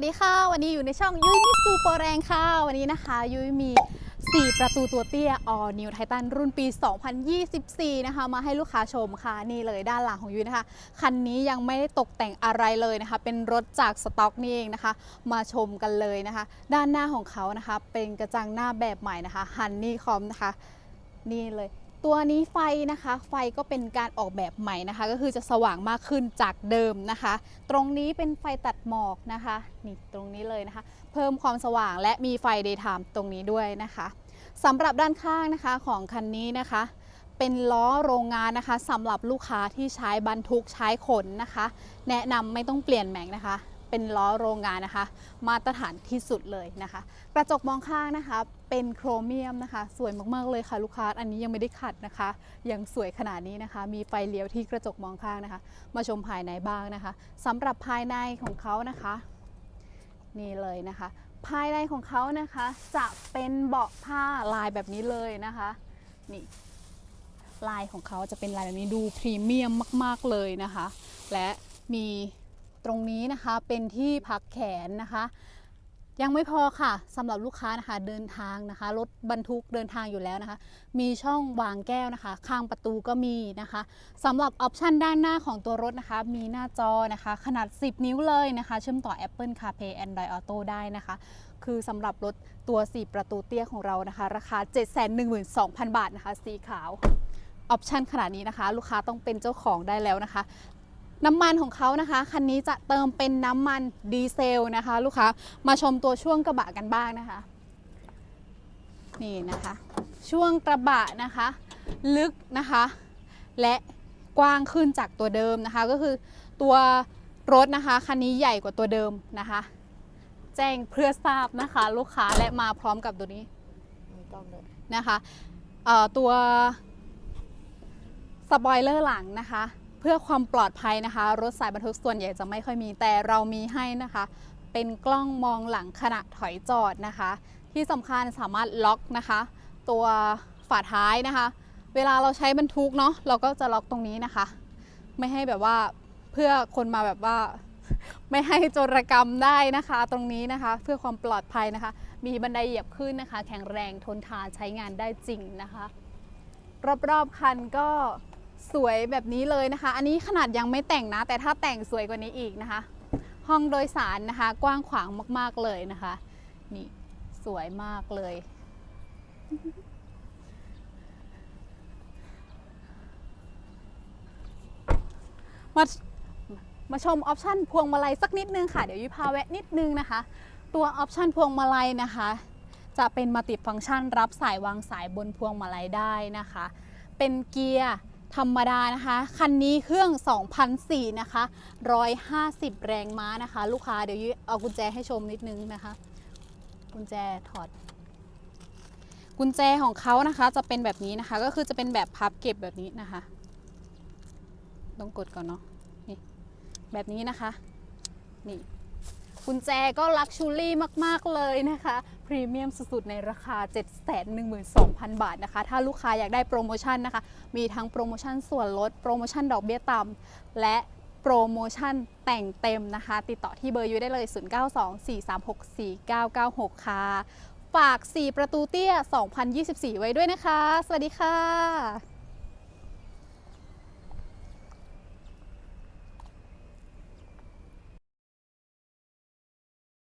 วัสดีค่ะ วันนี้อยู่ในช่องยุ้ยมิสูโปรแรงค่ะ วันนี้นะคะ ยุ้ยมี 4 ประตูตัวเตี้ย All New Titan รุ่นปี 2024 นะคะ มาให้ลูกค้าชมค่ะ นี่เลยด้านหลังของยุ้ยนะคะ คันนี้ยังไม่ได้ตกแต่งอะไรเลยนะคะ เป็นรถจากสต็อกนี่เองนะคะ มาชมกันเลยนะคะ ด้านหน้าของเขานะคะ เป็นกระจังหน้าแบบใหม่นะคะฮันนี่คอมนะคะ นี่เลย ตัวนี้ไฟนะคะ ไฟก็เป็นการออกแบบใหม่นะคะ ก็คือจะสว่างมากขึ้นจากเดิมนะคะ ตรงนี้เป็นไฟตัดหมอกนะคะนี่ตรงนี้เลยนะคะ เพิ่มความสว่างและมีไฟ daytime ตรงนี้ด้วยนะคะสำหรับด้านข้างนะคะของคันนี้นะคะ เป็นล้อโรงงานนะคะสำหรับลูกค้าที่ใช้บรรทุกใช้ขนนะคะ แนะนำไม่ต้องเปลี่ยนแม็กนะคะ เป็นล้อโรงงานนะคะ มาตรฐานที่สุดเลยนะคะ กระจกมองข้างนะคะ เป็นโครเมียมนะคะ สวยมากๆเลยค่ะลูกค้า อันนี้ยังไม่ได้ขัดนะคะ ยังสวยขนาดนี้นะคะ มีไฟเลี้ยวที่กระจกมองข้างนะคะ มาชมภายในบ้างนะคะสำหรับภายในของเขานะคะ นี่เลยนะคะ ภายในของเขานะคะ จะเป็นเบาะผ้าลายแบบนี้เลยนะคะ นี่ลายของเขาจะเป็นลายแบบนี้ดูพรีเมียมมาก ๆเลยนะคะ และมี ตรงนี้นะคะ เป็นที่พักแขนนะคะ ยังไม่พอค่ะสำหรับลูกค้านะคะเดินทางนะคะรถบรรทุกเดินทางอยู่แล้วนะคะ มีช่องวางแก้วนะคะ ข้างประตูก็มีนะคะสำหรับออปชันด้านหน้าของตัวรถนะคะ มีหน้าจอนะคะ ขนาด 10 นิ้วเลยนะคะ เชื่อมต่อ Apple CarPlay Android Auto ได้นะคะ คือสำหรับรถตัว 4 ประตูเตี้ยของเรานะคะ ราคา 712,000 บาทนะคะ สีขาวออปชันขนาดนี้นะคะ ลูกค้าต้องเป็นเจ้าของได้แล้วนะคะ น้ำมันของเขานะคะ คันนี้จะเติมเป็นน้ำมันดีเซลนะคะ ลูกค้ามาชมตัวช่วงกระบะกันบ้างนะคะ นี่นะคะ ช่วงกระบะนะคะ ลึกนะคะ และกว้างขึ้นจากตัวเดิมนะคะ ก็คือตัวรถนะคะคันนี้ใหญ่กว่าตัวเดิมนะคะ แจ้งเพื่อทราบนะคะลูกค้าและมาพร้อมกับตัวนี้นะคะตัวสปอยเลอร์หลังนะคะ เพื่อความปลอดภัยนะคะ รถสายบรรทุกส่วนใหญ่จะไม่ค่อยมีแต่เรามีให้นะคะ เป็นกล้องมองหลังขณะถอยจอดนะคะ ที่สำคัญสามารถล็อกนะคะ ตัวฝาท้ายนะคะ เวลาเราใช้บรรทุกเนาะเราก็จะล็อกตรงนี้นะคะ ไม่ให้แบบว่าเพื่อคนมาแบบว่าไม่ให้โจรกรรมได้นะคะ ตรงนี้นะคะ เพื่อความปลอดภัยนะคะ มีบันไดเหยียบขึ้นนะคะ แข็งแรงทนทานใช้งานได้จริงนะคะ รอบๆคันก็ สวยแบบนี้เลยนะคะ อันนี้ขนาดยังไม่แต่งนะ แต่ถ้าแต่งสวยกว่านี้อีกนะคะ ห้องโดยสารนะคะ กว้างขวางมากๆเลยนะคะ นี่สวยมากเลย มามาชมออปชันพวงมาลัยสักนิดนึงค่ะ เดี๋ยวยุพาแวะนิดนึงนะคะ ตัวออปชันพวงมาลัยนะคะ จะเป็นมัลติฟังก์ชันรับสายวางสายบนพวงมาลัยได้นะคะ เป็นเกียร์ ธรรมดานะคะ คันนี้เครื่อง2004นะคะ 150 แรงม้านะคะ ลูกค้าเดี๋ยวเอากุญแจให้ชมนิดนึงนะคะ กุญแจถอด กุญแจของเขานะคะจะเป็นแบบนี้นะคะ ก็คือจะเป็นแบบพับเก็บแบบนี้นะคะ ต้องกดก่อนเนาะ นี่ แบบนี้นะคะ นี่ กุญแจก็ลักชูรี่มาก ๆ เลยนะคะ พรีเมียมสุด ๆ ในราคา 712,000 บาทนะคะ ถ้าลูกค้าอยากได้โปรโมชั่นนะคะ มีทั้งโปรโมชั่นส่วนลด โปรโมชั่นดอกเบี้ยต่ำและโปรโมชั่นแต่งเต็มนะคะ ติดต่อที่เบอร์ยูได้เลย 0924364996 ค่ะ ฝาก 4 ประตูเตี้ย 2024 ไว้ด้วยนะคะ สวัสดีค่ะ